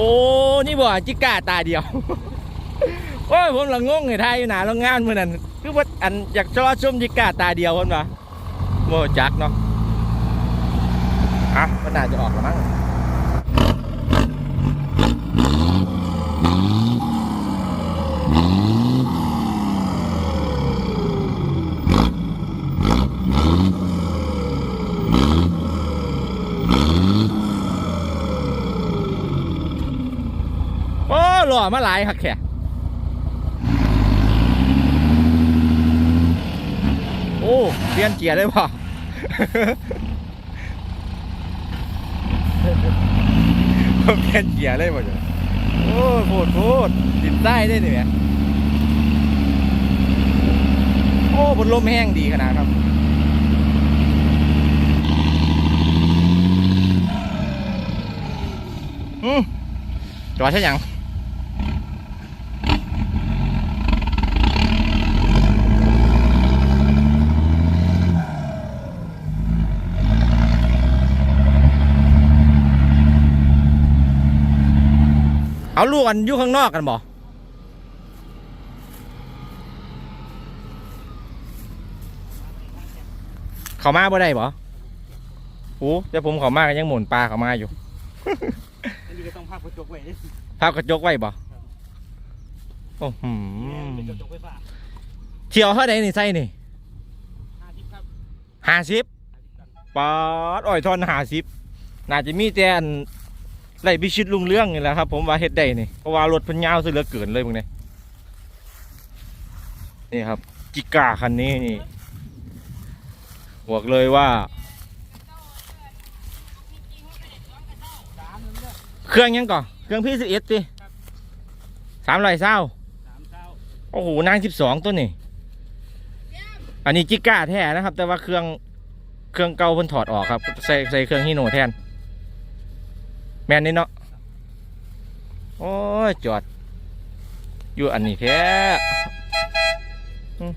อ้นี่บ่จิก้าตาเดียว โอ้ยผมละงงไอ้ทายอยู่หนาโรงงานมื้อนั้นคือว่าอันอยากชอชมจิก้าตาเดียวคนวะโมจักเนาะอะมันน่าจะออกแล้วมั้ง โอ้หล่อมาหลายคักแค่โอ้เปลี่ยนเกียร์ได้ป่ะเปลี่ยนเกียร์เลยป่ะจ๊ะโอ้โคตรโคตรติดใต้ได้เนี่ยโอ้บนลมแห้งดีขนาดครับอืมจอดใช่ยัง เอาลูกกันอยู่ข้างนอกกันบ่เขามาบ่ได้บ่โอ้แต่ผมเขามาก็ยังหมุนปลาเขามาอยู่ อันนี้ก็ต้องภาพกระจกไว้ดิภาพกระจกไว้บ่โอ้โหเป็นกระจกไฟฟ้าเที่ยวเท่าไหร่นี่ไส้นี่ห้าสิบครับห้าสิบห้าสิบตันปาดอ้อยทอนห้าสิบน่าจะมีแต่อัน ไรพิชิตลุงเรื่องนี่แหละครับ ผมว่าเฮ็ดได้นี่เพราะว่ารถพันยาวซะเหลือเกินเลยมึงนี่ยนี่ครับ จิก้าคันนี้นี่บอกเลยว่า เครื่องยังก่อนเครื่องพี่สิบเอ็ดสิสามร้อยเศร้าสามเช้าโอ้โหนางสิบสองตัวนี่ อันนี้จิก้าแท้นะครับ แต่ว่าเครื่องเครื่องเก่าเพิ่นถอดออกครับ ใส่ใส่เครื่องฮีโน่แทน แม่นนี่เนาะโอ้ยจอด อยู่อันนี้แท้อืม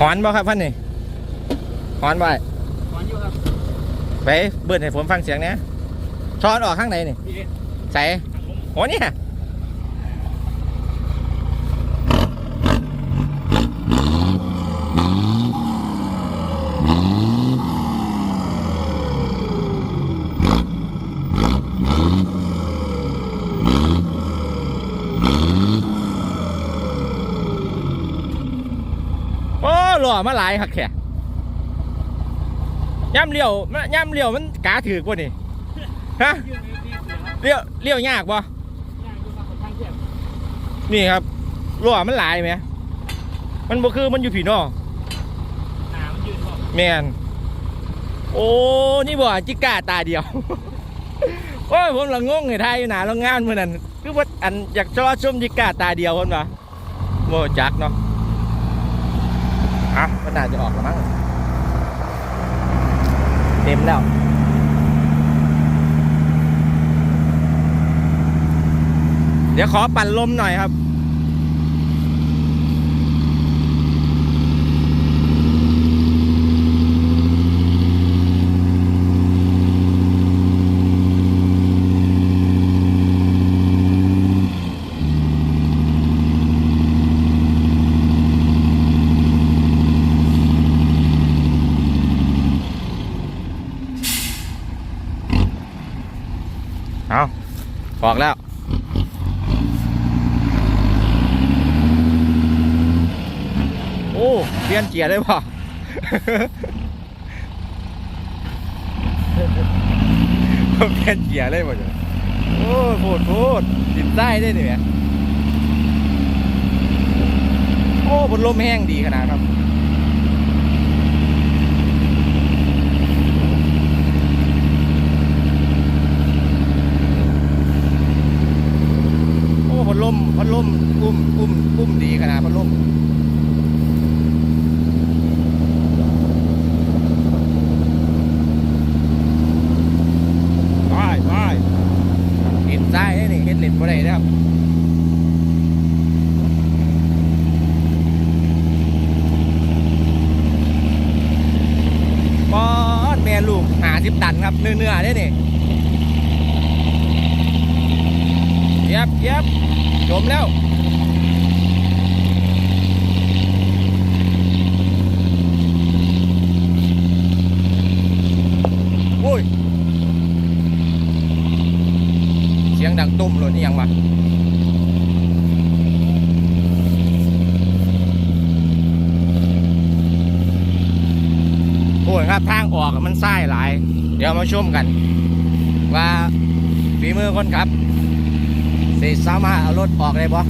หอนบ่ครับพันนี่หอนบ่ไอ้ก่อนอยู่ครับไปเบิดให้ผมฟังเสียงเนี้ยทอนออกข้างไหนนี่พี่เอ๊ะใส่หักลมโอ้เนี่ย โอ้หล่อมาหลายคักแค่ย่ำเลี้ยวมันย่ำเลี้ยวมันกาถือกว่านี่ฮะเลี้ยวเลี้ยวยากปะย่นี่ครับรั่วมันหลายไหมมันบ่คือมันอยู่ผีนอก หนามันยืนบอก แมนโอ้นี่บ่จิก้าตาเดียวโอ้ยผมละงงไอ้ทายอยู่หนาโรงงานเมื่อนั้นคือว่าอันอยากจอชมจิก้าตาเดียวคนวะโมจักเนาะอะมันน่าจะออกแล้วมั้งเต็มแล้วเดี๋ยวขอปั่นลมหน่อยครับ เอาบอกแล้วโอ้เปลี่ยนเกียร์ได้ป่ะเปลี่ยนเกียร์ได้ป่ะจ๊ะโอ้โคตรโคตรติดใต้ได้เนี่ยโอ้บนลมแห้งดีขนาดครับ พัดลมอุ้มอุ้มอุ้มดีขนาดพัดลมไปไปเห็นใด้นี่เห็นเล่นบ่ได้นะครับปอดแม่ลูกหาสิบตันครับเนื้อๆได้นี่เย็บเย็บ จมแล้วโอ้ย เสียงดังตุ้มเลยนี่ยังวะโอ้ยครับทางออกมันไส้หลาย เดี๋ยวมาชมกัน ว่าฝีมือคนขับ สิสามารถเอารถออกได้บ่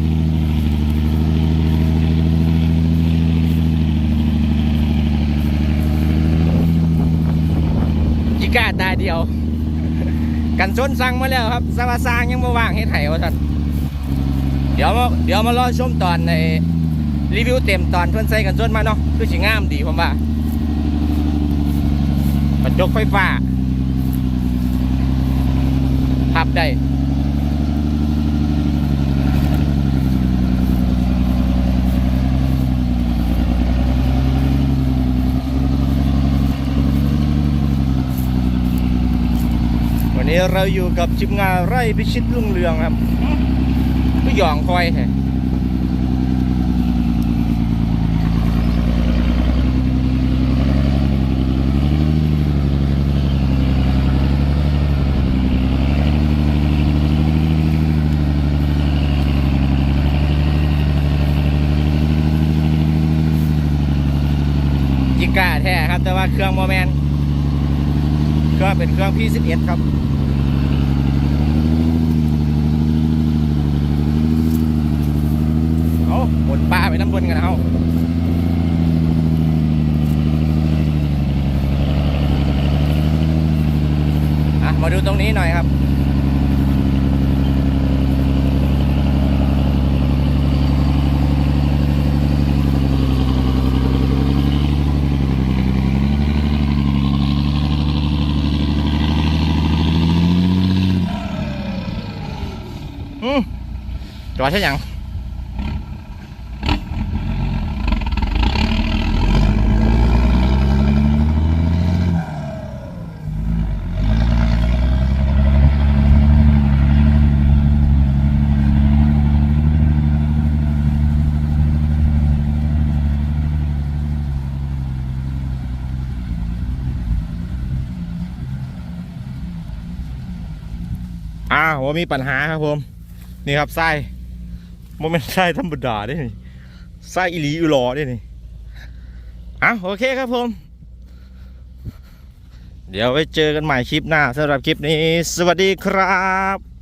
จิก้าตาเดียว กันชนสั่งมาแล้วครับสวัสางยังไม่ว่างให้ไถว่าท่านเดี๋ยวมาเดี๋ยวมารอชมตอนในรีวิวเต็มตอนเพื่อนใส่กันชนมาเนาะคือสิงามดีผมว่ากระจกไฟฟ้าพับได้ นี้เราอยู่กับทีมงานไร่พิชิตรุ่งเรืองครับก็หยองคอยแท้จิก้าแท้ครับ แต่ว่าเครื่องโมแมนเครื่องเป็นเครื่อง P11 ครับ เอาหมดป้า ไปน้ำบนกันเอาอะมาดูตรงนี้หน่อยครับอืมจอดใช่ยัง ว่ามีปัญหาครับผม นี่ครับไส้โมเมนต์ไส้ธรรมดาได้นี่ไส้อิลีอุลอได้นี่อะโอเคครับผม เดี๋ยวไว้เจอกันใหม่คลิปหน้าสำหรับคลิปนี้ สวัสดีครับ